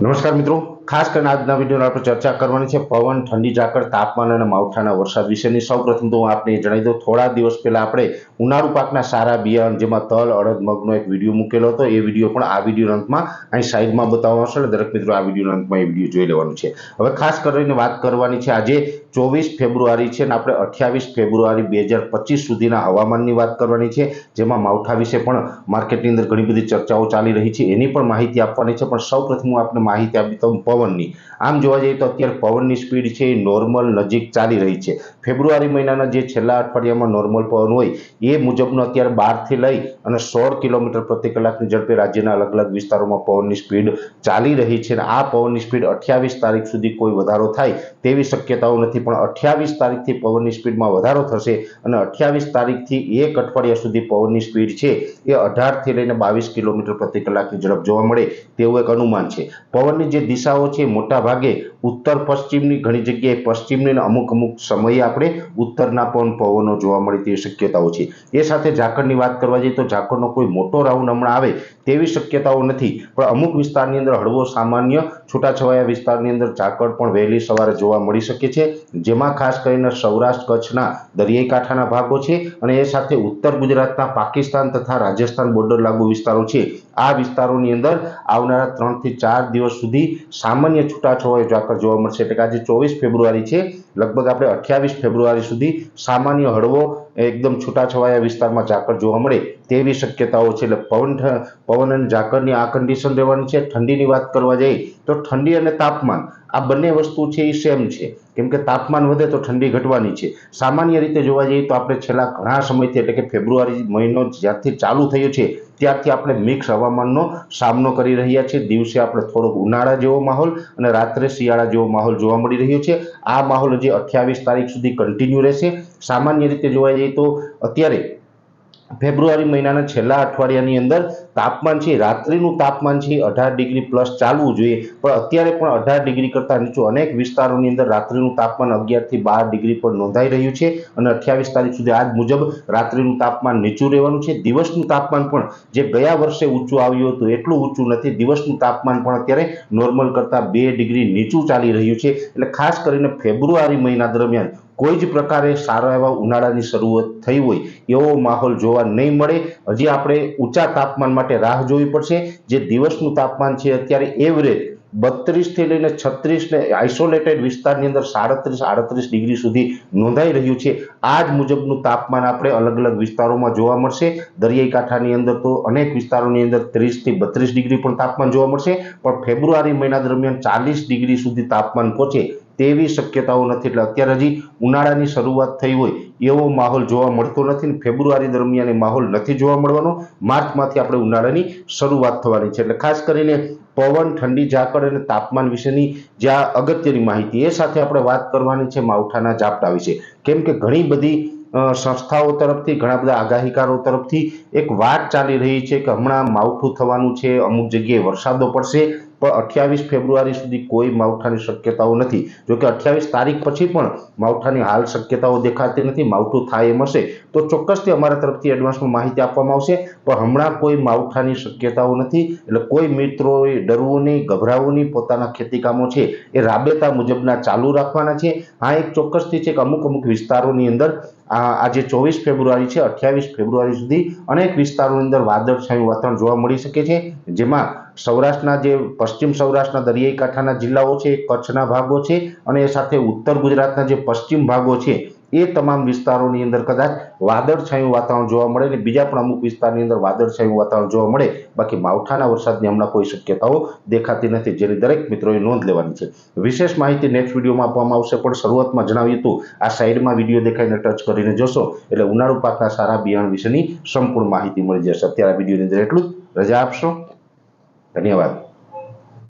નમસ્કાર મિત્રો. ખાસ કરીને આજના વિડીયોમાં આપણે ચર્ચા કરવાની છે પવન, ઠંડી, ઝાકળ, તાપમાન અને માવઠાના વરસાદ વિશેની. સૌપ્રથમ તો હું આપને જણાવી દઉં, થોડા દિવસ પહેલાં આપણે ઉનાળુ પાકના સારા બિયારણ જેમાં તલ, અડદ, મગનો એક વીડિયો મૂકેલો હતો. એ વીડિયો પણ આ વીડિયો અંતમાં અહીં સાઈડમાં બતાવવાનો છે દરેક મિત્રો આ વીડિયો અંતમાં એ વીડિયો જોઈ લેવાનું છે. હવે ખાસ કરીને વાત કરવાની છે આજે ચોવીસ ફેબ્રુઆરી છે અને આપણે અઠ્યાવીસ ફેબ્રુઆરી બે હજાર પચીસ સુધીના હવામાનની વાત કરવાની છે, જેમાં માવઠા વિશે પણ માર્કેટની અંદર ઘણી બધી ચર્ચાઓ ચાલી રહી છે. એની પણ માહિતી આપવાની છે, પણ સૌપ્રથમ હું આપને માહિતી આપી દઉં પવનની. આમ જોવા જઈએ તો અત્યારે પવનની સ્પીડ છે એ નોર્મલ નજીક ચાલી રહી છે. ફેબ્રુઆરી મહિનાના જે છેલ્લા અઠવાડિયામાં નોર્મલ પવન હોય, એ મુજબનો અત્યારે બારથી લઈ અને સોળ કિલોમીટર પ્રતિ કલાકની ઝડપે રાજ્યના અલગ અલગ વિસ્તારોમાં પવનની સ્પીડ ચાલી રહી છે. આ પવનની સ્પીડ અઠ્યાવીસ તારીખ સુધી કોઈ વધારો થાય તેવી શક્યતાઓ નથી, પણ અઠ્યાવીસ તારીખથી પવનની સ્પીડમાં વધારો થશે અને અઠ્યાવીસ તારીખથી એક અઠવાડિયા સુધી પવનની સ્પીડ છે, એ અઢારથી લઈને બાવીસ કિલોમીટર પ્રતિ કલાકની ઝડપ જોવા મળે તેવું એક અનુમાન છે. પવનની જે દિશાઓ છે. મોટા ભાગે ઉત્તર પશ્ચિમની ઘણી જગ્યાએ પશ્ચિમની અમુક અમુક સમયે આપણે ઉત્તરના પણ પવનો જોવા મળે તેવી શક્યતાઓ છે. એ સાથે ઝાકળની વાત કરવા જઈએ તો ઝાકળનો કોઈ મોટો રાઉન્ડ હમણાં આવે તેવી શક્યતાઓ નથી. પણ અમુક વિસ્તારની અંદર હળવો સામાન્ય છૂટાછવાયા વિસ્તારની અંદર ઝાકળ પણ વહેલી સવારે જોવા મળી શકે છે, જેમાં ખાસ કરીને સૌરાષ્ટ્ર કચ્છના દરિયાઈ કાંઠાના ભાગો છે અને એ સાથે ઉત્તર ગુજરાતના પાકિસ્તાન તથા રાજસ્થાન બોર્ડર લાગુ વિસ્તારો છે. આ વિસ્તારોની અંદર આવનારા ત્રણથી ચાર દિવસ સુધી સામાન્ય છૂટાછવાયો ઝાકળ જોવા મળશે. એટલે કે આજે ચોવીસ ફેબ્રુઆરી છે, લગભગ આપણે અઠ્યાવીસ ફેબ્રુઆરી સુધી સામાન્ય હળવો એકદમ છૂટાછવાયા વિસ્તારમાં ઝાકળ જોવા મળે તેવી શક્યતાઓ છે. એટલે પવન પવન અને ઝાકળની આ કન્ડિશન રહેવાની છે. ઠંડીની વાત કરવા જઈએ તો ઠંડી અને તાપમાન આ બંને વસ્તુ છે એ સેમ છે. કેમ કે તાપમાન વધે તો ઠંડી ઘટવાની છે. સામાન્ય રીતે જોવા જઈએ તો આપણે છેલ્લા ઘણા સમયથી એટલે કે ફેબ્રુઆરી મહિનો જ્યારથી ચાલુ થયો છે ત્યારથી આપણે મિક્સ હવામાનનો સામનો કરી રહ્યા છીએ. દિવસે આપણે થોડોક ઉનાળા જેવો માહોલ અને રાત્રે શિયાળા જેવો માહોલ જોવા મળી રહ્યો છે. આ માહોલ હજી અઠ્યાવીસ તારીખ સુધી કન્ટિન્યુ રહેશે. સામાન્ય રીતે જોવા જઈએ તો અત્યારે ફેબ્રુઆરી મહિનાના છેલ્લા અઠવાડિયાની અંદર તાપમાન છે, રાત્રિનું તાપમાન છે, અઢાર ડિગ્રી પ્લસ ચાલવું જોઈએ. પણ અત્યારે પણ અઢાર ડિગ્રી કરતાં નીચું અનેક વિસ્તારોની અંદર રાત્રિનું તાપમાન અગિયારથી બાર ડિગ્રી પર નોંધાઈ રહ્યું છે અને અઠ્યાવીસ તારીખ સુધી આજ મુજબ રાત્રિનું તાપમાન નીચું રહેવાનું છે. દિવસનું તાપમાન પણ જે ગયા વર્ષે ઊંચું આવ્યું હતું એટલું ઊંચું નથી. દિવસનું તાપમાન પણ અત્યારે નોર્મલ કરતાં બે ડિગ્રી નીચું ચાલી રહ્યું છે. એટલે ખાસ કરીને ફેબ્રુઆરી મહિના દરમિયાન કોઈ જ પ્રકારે સારા એવા ઉનાળાની શરૂઆત થઈ હોય એવો માહોલ જોવા નહીં મળે. હજી આપણે ઊંચા તાપમાન માટે રાહ જોવી પડશે. જે દિવસનું તાપમાન છે અત્યારે એવરેજ બત્રીસથી લઈને છત્રીસને આઇસોલેટેડ વિસ્તારની અંદર સાડત્રીસ, આડત્રીસ ડિગ્રી સુધી નોંધાઈ રહ્યું છે. આ જ મુજબનું તાપમાન આપણે અલગ અલગ વિસ્તારોમાં જોવા મળશે. દરિયાઈ કાંઠાની અંદર તો અનેક વિસ્તારોની અંદર ત્રીસથી બત્રીસ ડિગ્રી પણ તાપમાન જોવા મળશે. પણ ફેબ્રુઆરી મહિના દરમિયાન ચાલીસ ડિગ્રી સુધી તાપમાન પહોંચે. તેવી શક્યતાઓ નથી. એટલે અત્યારે હજી ઉનાળાની શરૂઆત થઈ હોય એવો માહોલ જોવા મળતો નથી ને ફેબ્રુઆરી દરમિયાન માહોલ નથી જોવા મળવાનો. માર્ચમાંથી આપણે ઉનાળાની શરૂઆત થવાની છે. એટલે ખાસ કરીને પવન, ઠંડી, ઝાકળ અને તાપમાન વિશેની જે આ અગત્યની માહિતી એ સાથે આપણે વાત કરવાની છે માવઠાના ઝાપટા વિશે. કેમ કે ઘણી બધી સંસ્થાઓ તરફથી, ઘણા બધા આગાહીકારો તરફથી એક વાત ચાલી રહી છે કે હમણાં માવઠું થવાનું છે, અમુક જગ્યાએ વરસાદો પડશે પણ અઠ્યાવીસ ફેબ્રુઆરી સુધી કોઈ માવઠાની શક્યતાઓ નથી. જોકે અઠ્યાવીસ તારીખ પછી પણ માવઠાની હાલ શક્યતાઓ દેખાતી નથી, માવઠું થાય એમ હશે. તો ચોક્કસથી અમારા તરફથી એડવાન્સમાં માહિતી આપવામાં આવશે. પણ હમણાં કોઈ માવઠાની શક્યતાઓ નથી. એટલે કોઈ મિત્રોએ ડરવું નહીં, ગભરાવું નહીં. પોતાના ખેતીકામો છે એ રાબેતા મુજબના ચાલુ રાખવાના છે. હા, એક ચોક્કસથી છે કે અમુક અમુક વિસ્તારોની અંદર આજે ચોવીસ ફેબ્રુઆરી છે, અઠ્યાવીસ ફેબ્રુઆરી સુધી અનેક વિસ્તારોની અંદર વાદળછાયું વાતાવરણ જોવા મળી શકે છે. જેમાં સૌરાષ્ટ્રના જે પશ્ચિમ સૌરાષ્ટ્રના દરિયાઈ કાંઠાના જિલ્લાઓ છે કચ્છના ભાગો છે અને એ સાથે ઉત્તર ગુજરાતના જે પશ્ચિમ ભાગો છે, એ તમામ વિસ્તારોની અંદર કદાચ વાદળછાયું વાતાવરણ જોવા મળે અને બીજા પણ અમુક વિસ્તારની અંદર વાદળછાયું વાતાવરણ જોવા મળે. બાકી માવઠાના વરસાદની હમણાં કોઈ શક્યતાઓ દેખાતી નથી, જેની દરેક મિત્રોએ નોંધ લેવાની છે. વિશેષ માહિતી નેક્સ્ટ વિડીયોમાં આપવામાં આવશે, પણ શરૂઆતમાં જણાવ્યું હતું, આ સાઈડમાં વીડિયો દેખાઈને ટચ કરીને જોશો, એટલે ઉનાળુ પાકના સારા બિયારણ વિશેની સંપૂર્ણ માહિતી મળી જશે. અત્યારે આ વિડીયોની અંદર એટલું જ. રજા આપશો. Ni.